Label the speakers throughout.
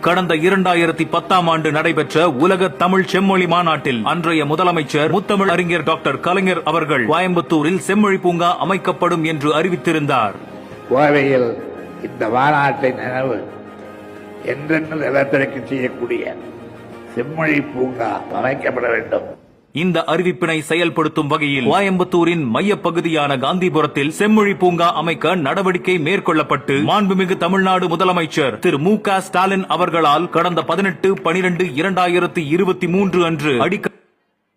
Speaker 1: கடந்த இரண்டாயிரத்தி பத்தாம் ஆண்டு நடைபெற்ற உலக தமிழ் செம்மொழி மாநாட்டில் அன்றைய முதலமைச்சர் முத்தமிழ் அறிஞர் டாக்டர் கலைஞர் அவர்கள் கோயம்புத்தூரில் செம்மொழி பூங்கா அமைக்கப்படும் என்று அறிவித்திருந்தார்.
Speaker 2: கோவையில் இந்த மாநாட்டை நினைவு என்றென்று நிலத்திற்கு செய்யக்கூடிய செம்மொழி பூங்கா அமைக்கப்பட வேண்டும்.
Speaker 1: இந்த அறிவிப்பினை செயல்படுத்தும் வகையில் கோயம்புத்தூரின் மையப்பகுதியான காந்திபுரத்தில் செம்மொழி பூங்கா அமைக்க நடவடிக்கை மேற்கொள்ளப்பட்டு மாண்புமிகு தமிழ்நாடு முதலமைச்சர் திரு மு க ஸ்டாலின் அவர்களால் கடந்த பதினெட்டு பனிரெண்டு இரண்டாயிரத்தி இருபத்தி மூன்று அன்று அடிக்க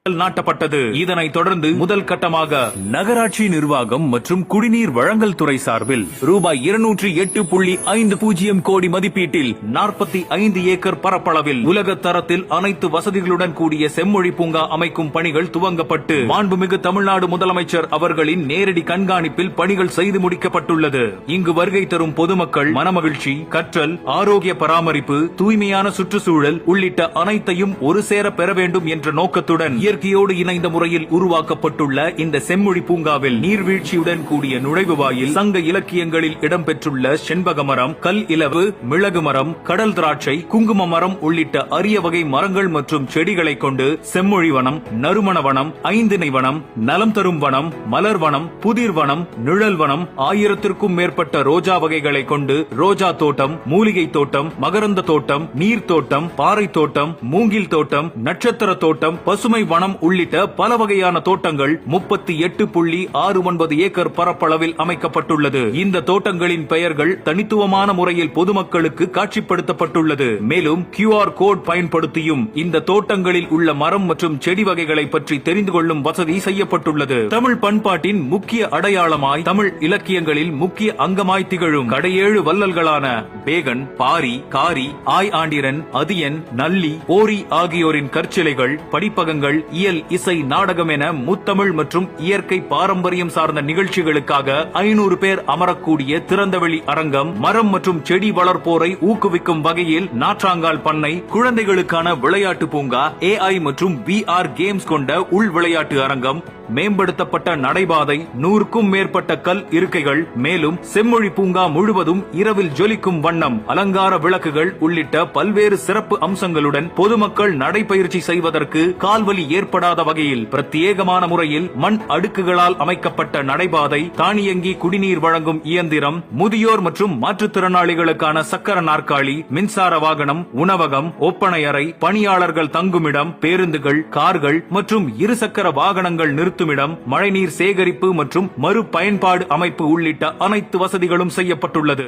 Speaker 1: நாட்டப்பட்டது. இதனை தொடர்ந்து முதல் கட்டமாக நகராட்சி நிர்வாகம் மற்றும் குடிநீர் வழங்கல் துறை சார்பில் ரூபாய் இருநூற்றி எட்டு புள்ளி ஐந்து பூஜ்ஜியம் கோடி மதிப்பீட்டில் நாற்பத்தி ஐந்து ஏக்கர் பரப்பளவில் உலக தரத்தில் அனைத்து வசதிகளுடன் கூடிய செம்மொழி பூங்கா அமைக்கும் பணிகள் துவங்கப்பட்டு மாண்புமிகு தமிழ்நாடு முதலமைச்சர் அவர்களின் நேரடி கண்காணிப்பில் பணிகள் செய்து முடிக்கப்பட்டுள்ளது. இங்கு வருகை தரும் பொதுமக்கள் மனமகிழ்ச்சி கற்றல் ஆரோக்கிய பராமரிப்பு தூய்மையான சுற்றுச்சூழல் உள்ளிட்ட அனைத்தையும் ஒரு சேர பெற வேண்டும் என்ற நோக்கத்துடன் இயற்கையோடு இணைந்த முறையில் உருவாக்கப்பட்டுள்ள இந்த செம்மொழி பூங்காவில் நீர்வீழ்ச்சியுடன் கூடிய நுழைவு வாயில் சங்க இலக்கியங்களில் இடம்பெற்றுள்ள செண்பக மரம் கல் இலவு மிளகு மரம் கடல் திராட்சை குங்கும மரம் உள்ளிட்ட அரிய வகை மரங்கள் மற்றும் செடிகளை கொண்டு செம்மொழி வனம் நறுமண வனம் ஐந்திணை வனம் நலம் தரும் வனம் மலர் வனம் புதிர் வனம் நிழல் வனம் ஆயிரத்திற்கும் மேற்பட்ட ரோஜா வகைகளை கொண்டு ரோஜா தோட்டம் மூலிகை தோட்டம் மகரந்த தோட்டம் நீர் தோட்டம் பாறை தோட்டம் மூங்கில் தோட்டம் நட்சத்திர தோட்டம் பசுமை வனம் உள்ளிட்ட பல வகையான தோட்டங்கள் முப்பத்தி எட்டு புள்ளி ஆறு ஒன்பது ஏக்கர் பரப்பளவில் அமைக்கப்பட்டுள்ளது. இந்த தோட்டங்களின் பெயர்கள் தனித்துவமான முறையில் பொதுமக்களுக்கு காட்சிப்படுத்தப்பட்டுள்ளது. மேலும் கியூஆர் கோட் பயன்படுத்தியும் இந்த தோட்டங்களில் உள்ள மரம் மற்றும் செடி வகைகளை பற்றி தெரிந்து கொள்ளும் வசதி செய்யப்பட்டுள்ளது. தமிழ் பண்பாட்டின் முக்கிய அடையாளமாய் தமிழ் இலக்கியங்களில் முக்கிய அங்கமாய் திகழும் கடையேழு வள்ளல்களான பேகன் பாரி காரி ஆய் ஆண்டிரன் அதியன் நல்லி ஓரி ஆகியோரின் கற்சிலைகள் படிப்பகங்கள் இயல் இசை நாடகம் என முத்தமிழ் மற்றும் இயற்கை பாரம்பரியம் சார்ந்த நிகழ்ச்சிகளுக்காக ஐநூறு பேர் அமரக்கூடிய திறந்தவெளி அரங்கம் மரம் மற்றும் செடி வளர்ப்போரை ஊக்குவிக்கும் வகையில் நாற்றாங்கால் பண்ணை குழந்தைகளுக்கான விளையாட்டு பூங்கா ஏஐ மற்றும் விஆர் கேம்ஸ் கொண்ட உள் விளையாட்டு அரங்கம் மேம்படுத்தப்பட்ட நடைபாதை நூறுக்கும் மேற்பட்ட கல் இருக்கைகள் மேலும் செம்மொழி பூங்கா முழுவதும் இரவில் ஜொலிக்கும் வண்ணம் அலங்கார விளக்குகள் உள்ளிட்ட பல்வேறு சிறப்பு அம்சங்களுடன் பொதுமக்கள் நடைபயிற்சி செய்வதற்கு கால்வலி ஏற்படாத வகையில் பிரத்யேகமான முறையில் மண் அடுக்குகளால் அமைக்கப்பட்ட நடைபாதை தானியங்கி குடிநீர் வழங்கும் இயந்திரம் முதியோர் மற்றும் மாற்றுத்திறனாளிகளுக்கான சக்கர நாற்காலி மின்சார வாகனம் உணவகம் ஒப்பனை அறை பணியாளர்கள் தங்குமிடம் பேருந்துகள் கார்கள் மற்றும் இருசக்கர வாகனங்கள் நிறுத்துமிடம் மழைநீர் சேகரிப்பு மற்றும் மறுபயன்பாடு அமைப்பு உள்ளிட்ட அனைத்து வசதிகளும் செய்யப்பட்டுள்ளது.